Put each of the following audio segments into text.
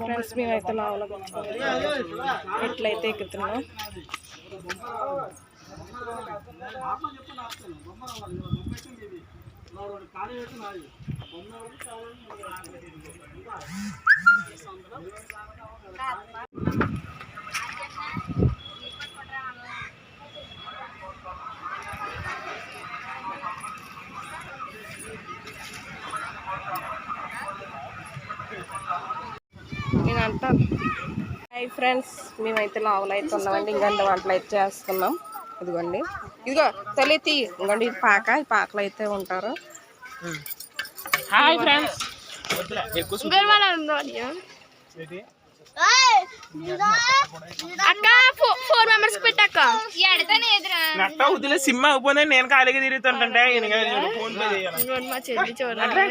Friends మేమైతే లావులో. ఎట్లయితే ఎక్కుతున్నాం నేను అంటాను హాయ్ ఫ్రెండ్స్ మేమైతే లావులు అయితే ఉన్నామండి. ఇంకంటే వంటలు అయితే చేస్తున్నాం. ఇదిగోండి. ఇదిగో తల్లి తీ. ఇంకోండి ఇది పాక ఈ పాకలు అయితే ఉంటారు. హాయ్ ఫ్రెండ్స్ అక్క ఫోర్ మెంబర్స్ నట్ట వదిలే సిమ్ అయిపోతే నేను ఖాళీగా తిరుగుతుంటే మా చెల్లి చూడండి.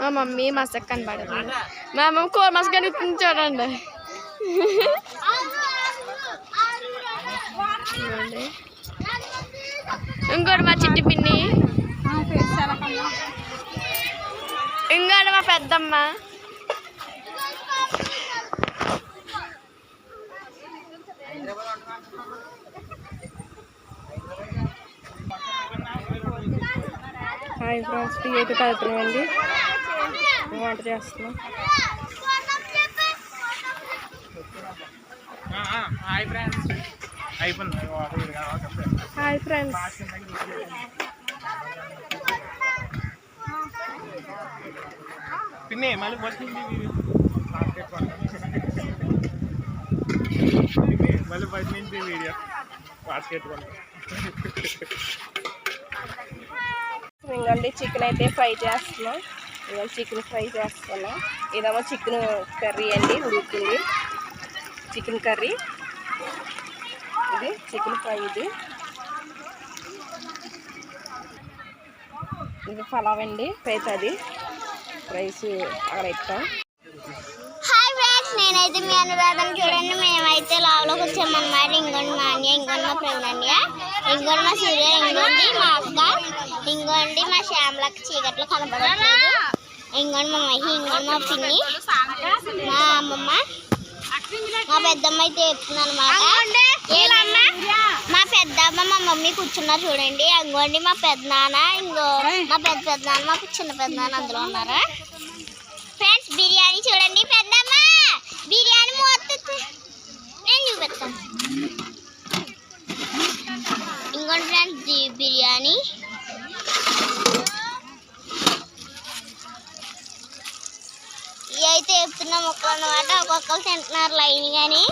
మా మమ్మీ మసక్ కనబడదు మా మమ్మీ కూర చూడండి చూడండి. ఇంకోటి మా చిట్టి పిన్ని. ఇంకోటి మా పెద్దమ్మ. హాయ్ ఫ్రెండ్స్ టీ అయితే తాగుతున్నామండి. వంట చేస్తున్నాం. హాయ్ ఫ్రెండ్స్ హాయ్ ఫ్రెండ్స్ పిన్ని మళ్ళీ మళ్ళీ ఫస్ట్ నుంచి వీడియో బాస్కెట్ ఇంకండి చికెన్ అయితే ఫ్రై చేస్తున్నాం. ఇవాళ చికెన్ ఫ్రై చేస్తున్నాం. ఇదేమో చికెన్ కర్రీ అండి ఉడుకుతుంది. చికెన్ కర్రీ ఇది చికెన్ ఫ్రై ఇది. ఇది పలావ్ అండి రైస్ అది. రైస్ అక్కడ ఇస్తాం. హాయ్ నేనైతే మీ అనురాధన చూడండి. మేమైతే లావులోకి వచ్చామన్నమాట. ఇంకోండి మా అన్య ఇంకోటి మా అన్నయ్య. మా సూర్య ఇంకోటి మా అక్క. ఇంకోండి మా శ్యామలకు చీకట్లు కనపడట్లేదు. ఇంకోండి మా మహి ఇంకోండి మా పిన్ని. మా అమ్మమ్మ. మా పెద్దమ్మ అయితే చెప్తుంది అనమాట మా పెద్దమ్మ మా మమ్మీ కూర్చున్నారు చూడండి. ఇంకోండి మా పెద్దనాన్న ఇంకో మా పెద్ద పెద్దనాన్న మా చిన్న పెద్దనాన్న అందులో ఉన్నారా? ఫ్రెండ్స్ బిర్యానీ చూడండి పెద్దమ్మ. బిర్యానీ మూత నేను చూపెడతాను. ఇంకోండి ఫ్రెండ్స్ బిర్యానీ. అయితే చెప్తున్న మొక్కలు అనమాట ఒక్కొక్కరు తింటున్నారు లైన్ కానీ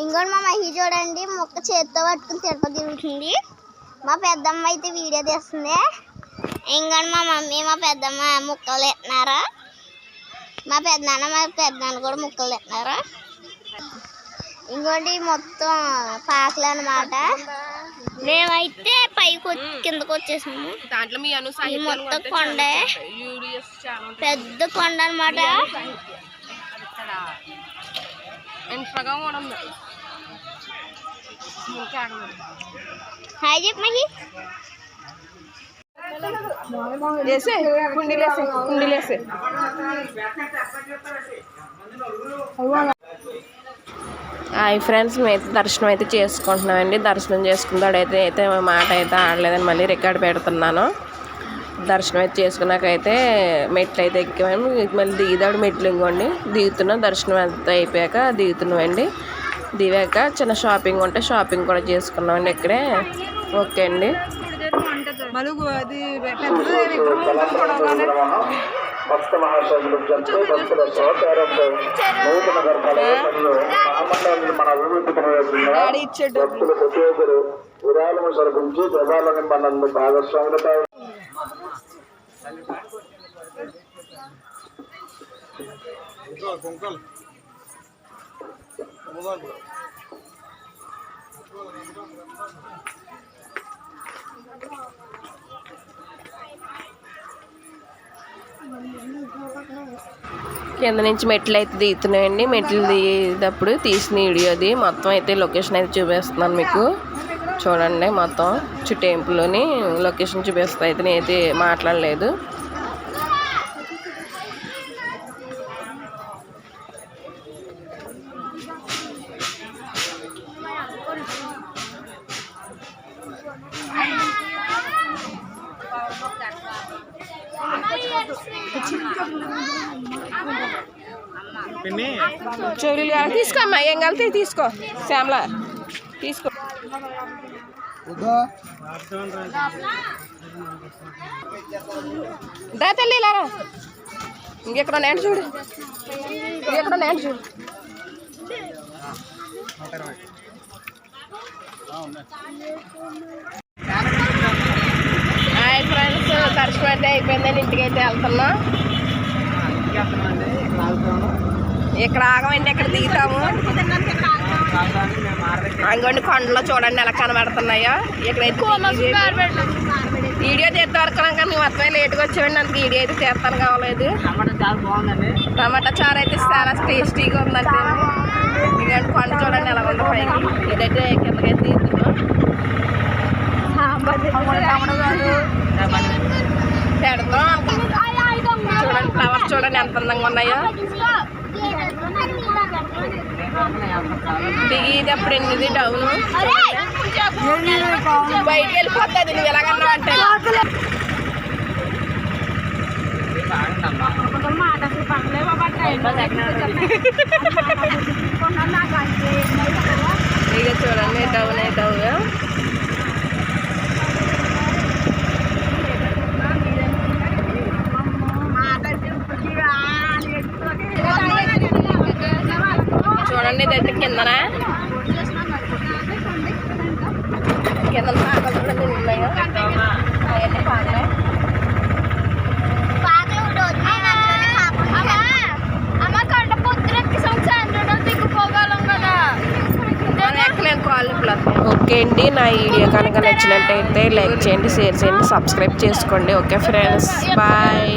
ఇంకోటి మా మహి చూడండి మొక్క చేత్తో పట్టుకుని తిరుపతి తిరుగుతుంది. మా పెద్దమ్మ అయితే వీడియో తీస్తుంది. ఇంకోటి మా మమ్మీ మా పెద్దమ్మ ముక్కలు తింటున్నారా? మా పెద్దనాన్న మా పెద్దనాన్న కూడా ముక్కలు తింటున్నారు? ఇంకోటి మొత్తం పాకలు అనమాట మేమైతే పైకి కిందకు వచ్చేసాము దాంట్లో మీ అను మొత్తం కొండే పెద్ద కొండ అనమాట హాయ్ చెప్పు మహి. వేసే కుండీలేసే కుండీలేసే హాయ్ ఫ్రెండ్స్ మేమైతే దర్శనం అయితే చేసుకుంటున్నామండి. దర్శనం చేసుకున్నాడైతే అయితే మాట అయితే ఆడలేదని మళ్ళీ రికార్డ్ పెడుతున్నాను. దర్శనం అయితే చేసుకున్నాకైతే మెట్లు అయితే ఎక్కాము. మళ్ళీ దిగిదాడు మెట్లు ఇంకోండి. దిగుతున్నాం దర్శనం అంతా అయిపోయాక దిగుతున్నామండి. దిగాక చిన్న షాపింగ్ ఉంటే షాపింగ్ కూడా చేసుకున్నామండి ఇక్కడే. ఓకే అండి. భక్త మహాశయులు జంతు భక్తుల సహకారంతో నూతన గర్భాలయంలో మహామండలి మన అభివృద్ధి భక్తులు ప్రతి ఒక్కరు విరాళము సరిపించి గర్భాలని మనందు భాగస్వాములు కావాలి కుంకలు కింద నుంచి మెట్లు అయితే దిగుతున్నాయండి. మెట్లు దిగేటప్పుడు తీసిన వీడియో అది. మొత్తం అయితే లొకేషన్ అయితే చూపిస్తున్నాను మీకు. చూడండి మొత్తం చుట్టూ లొకేషన్ చూపిస్తా అయితే నేనైతే మాట్లాడలేదు. పిన్ని చెవులు కావాలి తీసుకో అమ్మా ఏం కలితే తీసుకో శ్యామల తీసుకో దా తల్లి ఇలా రా. ఇంకెక్కడ నేను చూడు ఇంకెక్కడ నేను చూడు అయిపోయిందని ఇంటికి అయితే వెళ్తున్నాం. ఇక్కడ ఆగమంటే ఇక్కడ దిగుతాము. అంగోండి కొండలో చూడండి ఎలా కనబడుతున్నాయో. ఇక్కడైతే వీడియో తీస్తే వరకు కానీ మొత్తం లేట్గా వచ్చామండి అందుకు వీడియో అయితే తీస్తాను కావలేదు. టమాటా చారు అయితే చాలా టేస్టీగా ఉందంటే ఇదంటే కొండ చూడండి ఎలా ఉందో పైకి. ఇదైతే కిందకైతే తీస్తున్నాం పెడతాం అనుకుంటున్నాం. చూడండి ఫ్లవర్స్ చూడండి ఎంత అందంగా ఉన్నాయో దిగి ఇది అప్పుడు ఎనిమిది డౌన్ బయటికి వెళ్ళిపోతుంది నువ్వు ఎలాగన్నా అంటే ఇక చూడండి ఇదైతే కిందన? కింద పాకలు చూడండి ఉన్నాయో? అవన్నీ పాకలే ఓకే అండి నా వీడియో కనుక నచ్చినట్టయితే లైక్ చేయండి షేర్ చేయండి సబ్స్క్రైబ్ చేసుకోండి. Okay friends bye